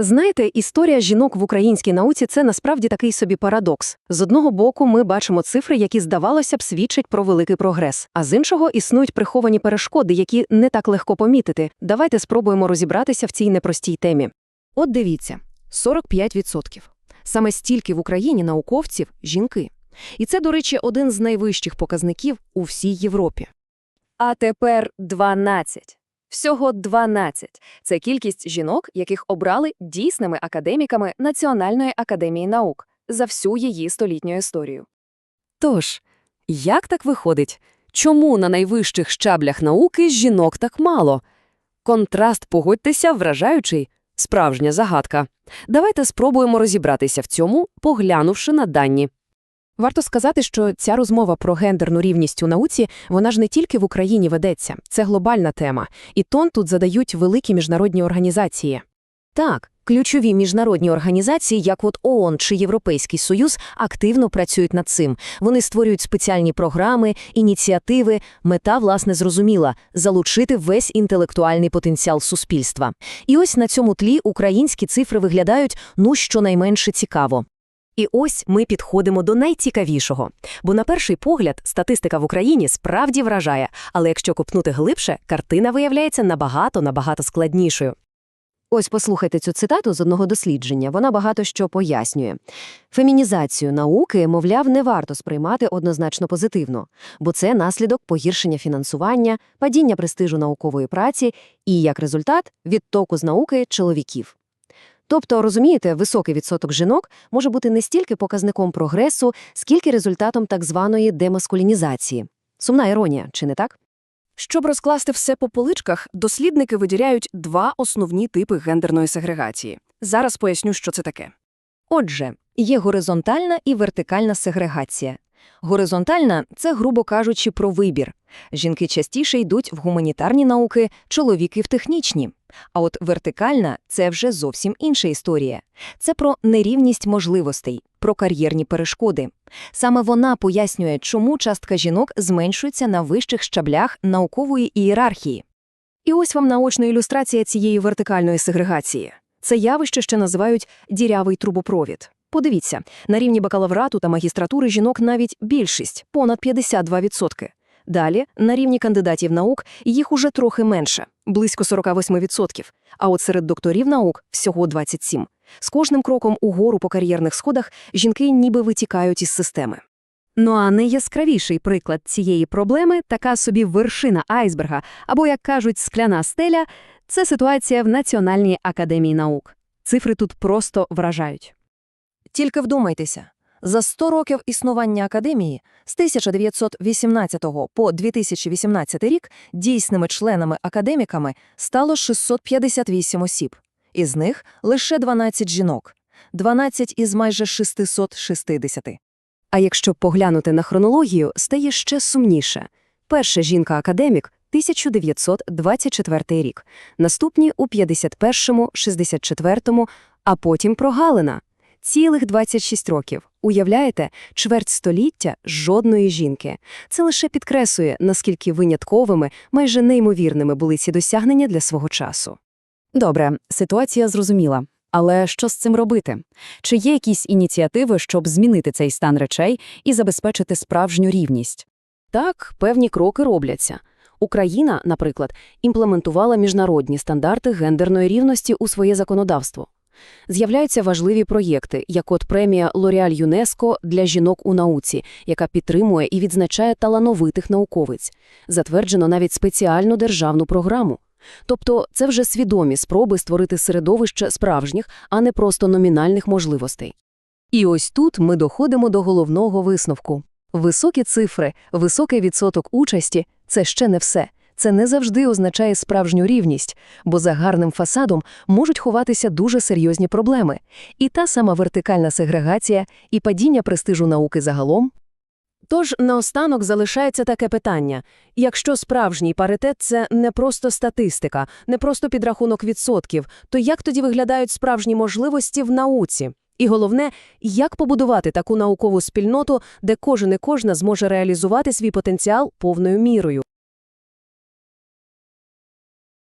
Знаєте, історія жінок в українській науці це насправді такий собі парадокс. З одного боку, ми бачимо цифри, які, здавалося б, свідчать про великий прогрес, а з іншого існують приховані перешкоди, які не так легко помітити. Давайте спробуємо розібратися в цій непростій темі. От дивіться, 45%. Саме стільки в Україні науковців – жінки. І це, до речі, один з найвищих показників у всій Європі. А тепер 12. Всього 12 – це кількість жінок, яких обрали дійсними академіками Національної академії наук за всю її столітню історію. Тож, як так виходить? Чому на найвищих щаблях науки жінок так мало? Контраст, погодьтеся, вражаючий. Справжня загадка. Давайте спробуємо розібратися в цьому, поглянувши на дані. Варто сказати, що ця розмова про гендерну рівність у науці, вона ж не тільки в Україні ведеться, це глобальна тема, і тон тут задають великі міжнародні організації. Так, ключові міжнародні організації, як от ООН чи Європейський Союз, активно працюють над цим. Вони створюють спеціальні програми, ініціативи. Мета, власне, зрозуміла – залучити весь інтелектуальний потенціал суспільства. І ось на цьому тлі українські цифри виглядають, ну, щонайменше цікаво. І ось ми підходимо до найцікавішого. Бо на перший погляд статистика в Україні справді вражає, але якщо копнути глибше, картина виявляється набагато-набагато складнішою. Ось послухайте цю цитату з одного дослідження, вона багато що пояснює. Фемінізацію науки, мовляв, не варто сприймати однозначно позитивно, бо це наслідок погіршення фінансування, падіння престижу наукової праці і, як результат, відтоку з науки чоловіків. Тобто, розумієте, високий відсоток жінок може бути не стільки показником прогресу, скільки результатом так званої демаскулінізації. Сумна іронія, чи не так? Щоб розкласти все по поличках, дослідники виділяють два основні типи гендерної сегрегації. Зараз поясню, що це таке. Отже, є горизонтальна і вертикальна сегрегація. Горизонтальна – це, грубо кажучи, про вибір. Жінки частіше йдуть в гуманітарні науки, чоловіки – в технічні. А от вертикальна – це вже зовсім інша історія. Це про нерівність можливостей, про кар'єрні перешкоди. Саме вона пояснює, чому частка жінок зменшується на вищих щаблях наукової ієрархії. І ось вам наочна ілюстрація цієї вертикальної сегрегації. Це явище ще називають «дірявий трубопровід». Подивіться, на рівні бакалаврату та магістратури жінок навіть більшість – понад 52%. Далі, на рівні кандидатів наук їх уже трохи менше – близько 48%, а от серед докторів наук – всього 27%. З кожним кроком угору по кар'єрних сходах жінки ніби витікають із системи. Ну а найяскравіший приклад цієї проблеми – така собі вершина айсберга, або, як кажуть, скляна стеля – це ситуація в Національній академії наук. Цифри тут просто вражають. Тільки вдумайтеся, за 100 років існування академії з 1918 по 2018 рік дійсними членами-академіками стало 658 осіб. Із них лише 12 жінок, 12 із майже 660. А якщо поглянути на хронологію, стає ще сумніше. Перша жінка-академік – 1924 рік, наступні – у 51-му, 64-му, а потім прогалина. Цілих 26 років. Уявляєте, чверть століття жодної жінки. Це лише підкреслює, наскільки винятковими, майже неймовірними були ці досягнення для свого часу. Добре, ситуація зрозуміла. Але що з цим робити? Чи є якісь ініціативи, щоб змінити цей стан речей і забезпечити справжню рівність? Так, певні кроки робляться. Україна, наприклад, імплементувала міжнародні стандарти гендерної рівності у своє законодавство. З'являються важливі проєкти, як от премія Лореаль ЮНЕСКО для жінок у науці, яка підтримує і відзначає талановитих науковиць. Затверджено навіть спеціальну державну програму. Тобто це вже свідомі спроби створити середовище справжніх, а не просто номінальних можливостей. І ось тут ми доходимо до головного висновку. Високі цифри, високий відсоток участі – це ще не все. Це не завжди означає справжню рівність, бо за гарним фасадом можуть ховатися дуже серйозні проблеми. І та сама вертикальна сегрегація, і падіння престижу науки загалом. Тож наостанок залишається таке питання. Якщо справжній паритет – це не просто статистика, не просто підрахунок відсотків, то як тоді виглядають справжні можливості в науці? І головне, як побудувати таку наукову спільноту, де кожен і кожна зможе реалізувати свій потенціал повною мірою?